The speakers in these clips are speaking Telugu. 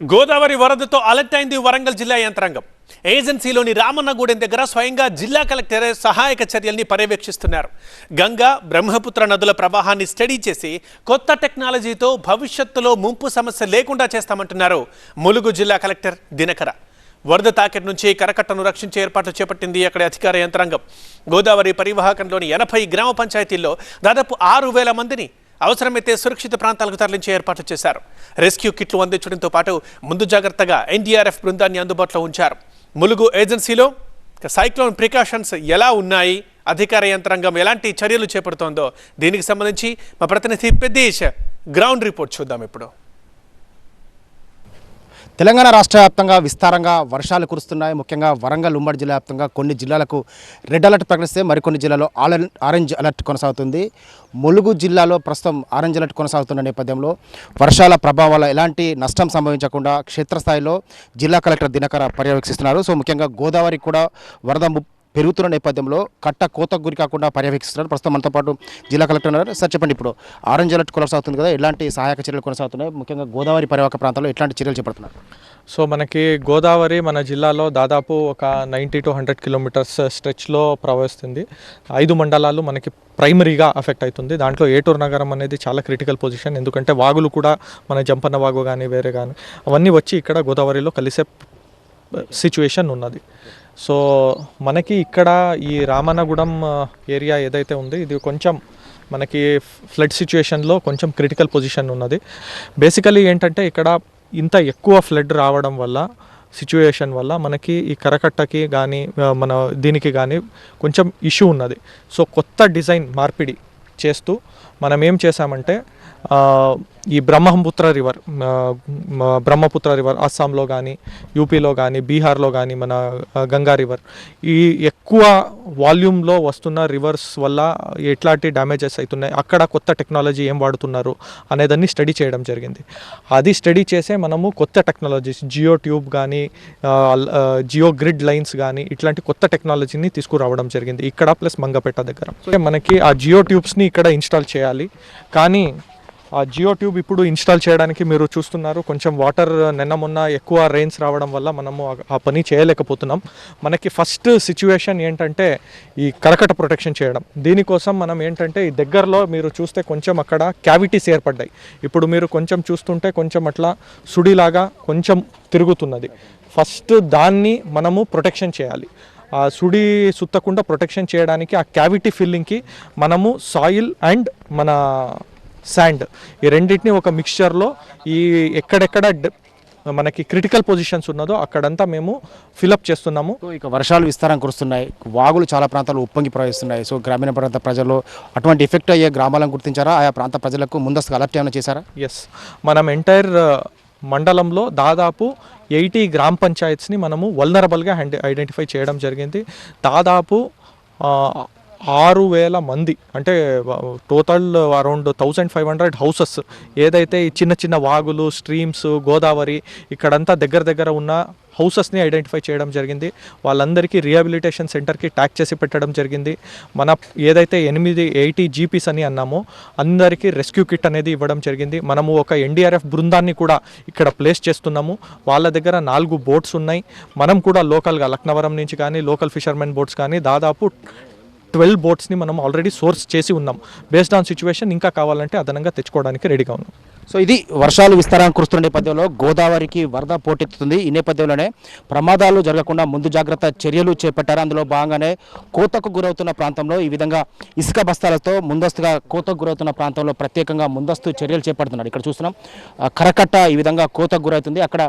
గోదావరి వరదతో అలర్ట్ అయింది వరంగల్ జిల్లా యంత్రాంగం. ఏజెన్సీలోని రామన్నగూడెం దగ్గర స్వయంగా జిల్లా కలెక్టర్ సహాయక చర్యల్ని పర్యవేక్షిస్తున్నారు. గంగా బ్రహ్మపుత్ర నదుల ప్రవాహాన్ని స్టడీ చేసి కొత్త టెక్నాలజీతో భవిష్యత్తులో ముంపు సమస్య లేకుండా చేస్తామంటున్నారు ములుగు జిల్లా కలెక్టర్ దినకర. వరద తాకెట్ నుంచి కరకట్టను రక్షించే ఏర్పాట్లు చేపట్టింది అక్కడి అధికార యంత్రాంగం. గోదావరి పరివాహకంలోని ఎనభై గ్రామ పంచాయతీల్లో దాదాపు ఆరు వేల మందిని అవసరమైతే సురక్షిత ప్రాంతాలకు తరలించే ఏర్పాట్లు చేశారు. రెస్క్యూ కిట్లు అందించడంతో పాటు ముందు జాగ్రత్తగా ఎన్డీఆర్ఎఫ్ బృందాన్ని అందుబాటులో ఉంచారు. ములుగు ఏజెన్సీలో సైక్లోన్ ప్రికాషన్స్ ఎలా ఉన్నాయి? అధికార యంత్రాంగం ఎలాంటి చర్యలు చేపడుతోందో? దీనికి సంబంధించి మా ప్రతినిధి పెద్దేశ్ గ్రౌండ్ రిపోర్ట్ చూద్దాం ఇప్పుడు. తెలంగాణ రాష్ట్ర వ్యాప్తంగా విస్తారంగా వర్షాలు కురుస్తున్నాయి. ముఖ్యంగా వరంగల్ ఉమ్మడి జిల్లా వ్యాప్తంగా కొన్ని జిల్లాలకు రెడ్ అలర్ట్ ప్రకటిస్తే మరికొన్ని జిల్లాలో ఆరెంజ్ అలర్ట్ కొనసాగుతుంది. ములుగు జిల్లాలో ప్రస్తుతం ఆరెంజ్ అలర్ట్ కొనసాగుతున్న నేపథ్యంలో వర్షాల ప్రభావాల ఎలాంటి నష్టం సంభవించకుండా క్షేత్రస్థాయిలో జిల్లా కలెక్టర్ దినకర పర్యవేక్షిస్తున్నారు. సో ముఖ్యంగా గోదావరి కూడా వరద ము- పెరుగుతున్న నేపథ్యంలో కట్ట కోతకు గురి కాకుండా పర్యవేక్షిస్తున్నారు. ప్రస్తుతం మనతో పాటు జిల్లా కలెక్టర్ ఉన్నారు. సార్ చెప్పండి ఇప్పుడు. ఆరెంజ్ అలర్ట్ కొనసాగుతుంది కదా ఎలాంటి సహాయక చర్యలు కొనసాగుతున్నాయి? ముఖ్యంగా గోదావరి పరివాహక ప్రాంతాల్లో ఎట్లాంటి చర్యలు చేపడుతున్నారు? సో మనకి గోదావరి మన జిల్లాలో దాదాపు ఒక నైంటీ టు హండ్రెడ్ కిలోమీటర్స్ స్ట్రెచ్లో ప్రవహిస్తుంది. ఐదు మండలాలు మనకి ప్రైమరీగా అఫెక్ట్ అవుతుంది. దాంట్లో ఏటూరు నగరం అనేది చాలా క్రిటికల్ పొజిషన్. ఎందుకంటే వాగులు కూడా మన జంపన్న వాగు కానీ వేరే కానీ అవన్నీ వచ్చి ఇక్కడ గోదావరిలో కలిసే సిచ్యువేషన్ ఉన్నది. సో మనకి ఇక్కడ ఈ రామన్నగూడెం ఏరియా ఏదైతే ఉంది ఇది కొంచెం మనకి ఫ్లడ్ సిచ్యుయేషన్లో కొంచెం క్రిటికల్ పొజిషన్ ఉన్నది. బేసికలీ ఏంటంటే ఇక్కడ ఇంత ఎక్కువ ఫ్లడ్ రావడం వల్ల సిచ్యువేషన్ వల్ల మనకి ఈ కరకట్టకి కానీ మన దీనికి కానీ కొంచెం ఇష్యూ ఉన్నది. సో కొత్త డిజైన్ మార్పిడి చేస్తూ మనం ఏం చేసామంటే ఈ బ్రహ్మపుత్ర రివర్ బ్రహ్మపుత్ర రివర్ అస్సాంలో కానీ యూపీలో కానీ బీహార్లో కానీ మన గంగా రివర్. ఈ ఎక్కువ వాల్యూమ్లో వస్తున్న రివర్స్ వల్ల ఎట్లాంటి డ్యామేజెస్ అవుతున్నాయి అక్కడ కొత్త టెక్నాలజీ ఏం వాడుతున్నారు అనేదాన్ని స్టడీ చేయడం జరిగింది. అది స్టడీ చేసే మనము కొత్త టెక్నాలజీస్ జియో ట్యూబ్ కానీ జియో గ్రిడ్ లైన్స్ కానీ ఇట్లాంటి కొత్త టెక్నాలజీని తీసుకురావడం జరిగింది ఇక్కడ ప్లస్ మంగపేట దగ్గర. మనకి ఆ జియో ట్యూబ్స్ని ఇక్కడ ఇన్స్టాల్ చేయాలి. కానీ జియో ట్యూబ్ ఇప్పుడు ఇన్స్టాల్ చేయడానికి మీరు చూస్తున్నారు. కొంచెం వాటర్ నిన్న మొన్న ఎక్కువ రెయిన్స్ రావడం వల్ల మనము ఆ- పని చేయలేకపోతున్నాం. మనకి ఫస్ట్ సిచ్యువేషన్ ఏంటంటే ఈ కరకట ప్రొటెక్షన్ చేయడం. దీనికోసం మనం ఏంటంటే ఈ దగ్గరలో మీరు చూస్తే కొంచెం అక్కడ క్యావిటీస్ ఏర్పడ్డాయి. ఇప్పుడు మీరు కొంచెం చూస్తుంటే కొంచెం అట్లా సుడిలాగా కొంచెం తిరుగుతున్నది. ఫస్ట్ దాన్ని మనము ప్రొటెక్షన్ చేయాలి. ఆ సుడి సుత్తకుండా ప్రొటెక్షన్ చేయడానికి ఆ క్యావిటీ ఫిల్లింగ్కి మనము సాయిల్ అండ్ మన శాండ్ ఈ రెండింటిని ఒక మిక్స్చర్లో ఈ ఎక్కడెక్కడ మనకి క్రిటికల్ పొజిషన్స్ ఉన్నదో అక్కడంతా మేము ఫిలప్ చేస్తున్నాము. ఇక వర్షాలు విస్తారం కురుస్తున్నాయి. వాగులు చాలా ప్రాంతాలు ఉప్పొంగి ప్రవహిస్తున్నాయి. సో గ్రామీణ ప్రాంత ప్రజలు అటువంటి ఎఫెక్ట్ అయ్యే గ్రామాలను గుర్తించారా? ఆయా ప్రాంత ప్రజలకు ముందస్తు అలర్ట్ ఏమైనా చేశారా? ఎస్ మనం ఎంటైర్ మండలంలో దాదాపు ఎయిటీ గ్రామ పంచాయత్స్ని మనము వల్నరబుల్గా ఐడెంటిఫై చేయడం జరిగింది. దాదాపు ఆ, ఆరు వేల మంది. అంటే total around thousand five hundred houses. ఏదైతే ఈ చిన్న చిన్న వాగులు స్ట్రీమ్స్ గోదావరి ఇక్కడంతా దగ్గర దగ్గర ఉన్న హౌసెస్ని ఐడెంటిఫై చేయడం జరిగింది. వాళ్ళందరికీ రిహాబిలిటేషన్ సెంటర్కి ట్యాక్ చేసి పెట్టడం జరిగింది. మన ఏదైతే ఎనిమిది ఎయిటీ జీపీస్ అని అన్నామో అందరికీ రెస్క్యూ కిట్ అనేది ఇవ్వడం జరిగింది. మనము ఒక ఎన్డీఆర్ఎఫ్ బృందాన్ని కూడా ఇక్కడ ప్లేస్ చేస్తున్నాము. వాళ్ళ దగ్గర నాలుగు బోట్స్ ఉన్నాయి. మనం కూడా లోకల్గా లక్నవరం నుంచి కానీ లోకల్ ఫిషర్మెన్ బోట్స్ కానీ దాదాపు ట్వెల్వ్ బోట్స్ని మనం ఆల్రెడీ సోర్స్ చేసి ఉన్నాం. బేస్డ్ ఆన్ సిచ్యువేషన్ ఇంకా కావాలంటే అదనంగా తెచ్చుకోవడానికి రెడీగా ఉన్నాం. సో ఇది వర్షాలు విస్తారం కురుస్తున్న నేపథ్యంలో గోదావరికి వరద పోటెత్తుతుంది. ఈ నేపథ్యంలోనే ప్రమాదాలు జరగకుండా ముందు జాగ్రత్త చర్యలు చేపట్టారు. అందులో భాగంగానే కోతకు గురవుతున్న ప్రాంతంలో ఈ విధంగా ఇసుక బస్తాలతో ముందస్తుగా కోతకు గురవుతున్న ప్రాంతంలో ప్రత్యేకంగా ముందస్తు చర్యలు చేపడుతున్నారు. ఇక్కడ చూస్తున్నాం కరకట్ట ఈ విధంగా కోతకు గురవుతుంది. అక్కడ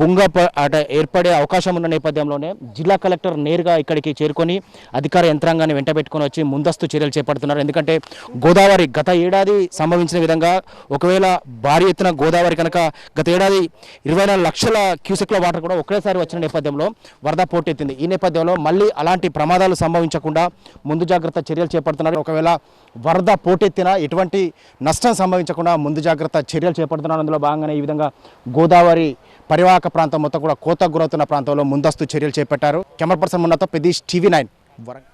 బుంగ అట ఏర్పడే అవకాశం ఉన్న నేపథ్యంలోనే జిల్లా కలెక్టర్ నేరుగా ఇక్కడికి చేరుకొని అధికార యంత్రాంగాన్ని వెంటబెట్టుకొని వచ్చి ముందస్తు చర్యలు చేపడుతున్నారు. ఎందుకంటే గోదావరి గత ఏడాది సంభవించిన విధంగా ఒకవేళ భారీ ఎత్తున గోదావరి కనుక గత ఏడాది ఇరవై నాలుగు లక్షల క్యూసెక్ల వాటర్ కూడా ఒకేసారి వచ్చిన నేపథ్యంలో వరద పోటెత్తింది. ఈ నేపథ్యంలో మళ్ళీ అలాంటి ప్రమాదాలు సంభవించకుండా ముందు జాగ్రత్త చర్యలు చేపడుతున్నారు. ఒకవేళ వరద పోటెత్తినా ఎటువంటి నష్టం సంభవించకుండా ముందు జాగ్రత్త చర్యలు చేపడుతున్నారు. అందులో భాగంగానే ఈ విధంగా గోదావరి పరివాహక ప్రాంతం మొత్తం కూడా కోత గురవుతున్న ప్రాంతంలో ముందస్తు చర్యలు చేపట్టారు. కెమెరా పర్సన్ ఉన్నతో పెదీష్ టీవీ నైన్ వరంగల్.